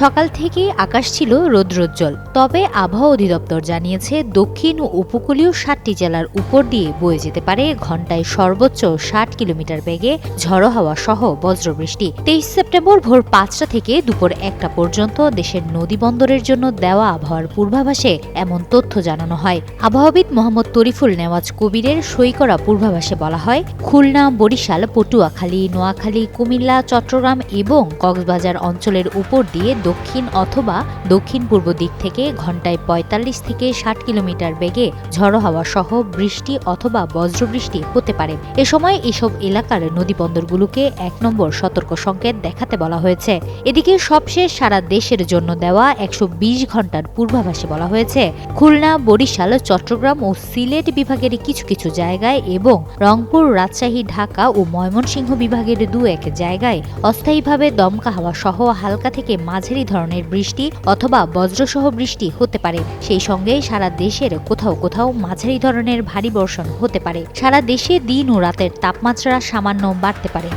সকাল থেকেই আকাশ ছিল রৌদ্রোজ্জ্বল, তবে আবহাওয়া অধিদপ্তর জানিয়েছে দক্ষিণ ও উপকূলীয় সাতটি জেলার উপর দিয়ে বয়ে যেতে পারে ঘন্টায় সর্বোচ্চ ষাট কিলোমিটার বেগে ঝড়ো হাওয়া সহ বজ্রবৃষ্টি। তেইশ সেপ্টেম্বর ভোর পাঁচটা থেকে দুপুর একটা পর্যন্ত দেশের নদী বন্দরের জন্য দেওয়া আবহাওয়ার পূর্বাভাসে এমন তথ্য জানানো হয়। আবহাওয়াবিদ মোহাম্মদ তরিফুল নেওয়াজ কবিরের সই করা পূর্বাভাসে বলা হয়, খুলনা, বরিশাল, পটুয়াখালী, নোয়াখালী, কুমিল্লা, চট্টগ্রাম এবং কক্সবাজার অঞ্চলের উপর দিয়ে দক্ষিণ অথবা দক্ষিণ পূর্ব দিক থেকে ঘন্টায় পঁয়তাল্লিশ থেকে ষাট কিলোমিটার বেগে ঝড়ো হাওয়া সহ বৃষ্টি অথবা বজ্রবৃষ্টি হতে পারে। এ সময় এসব এলাকার নদীবন্দরগুলোকে এক নম্বর সতর্ক সংকেত দেখাতে বলা হয়েছে। এদিকে সবশেষ সারা দেশের জন্য দেওয়া একশো বিশ ঘণ্টার পূর্বাভাসে বলা হয়েছে, খুলনা, বরিশাল, চট্টগ্রাম ও সিলেট বিভাগের কিছু কিছু জায়গায় এবং রংপুর, রাজশাহী, ঢাকা ও ময়মনসিংহ বিভাগের দু এক জায়গায় অস্থায়ীভাবে দমকা হাওয়া সহ হালকা থেকে মাঝারি ধরনের বৃষ্টি অথবা বজ্রসহ বৃষ্টি হতে পারে। সেই সঙ্গে সারা দেশের কোথাও কোথাও মাঝারি ধরনের ভারী বর্ষণ হতে পারে। সারা দেশে দিন ও রাতের তাপমাত্রা সামান্য বাড়তে পারে।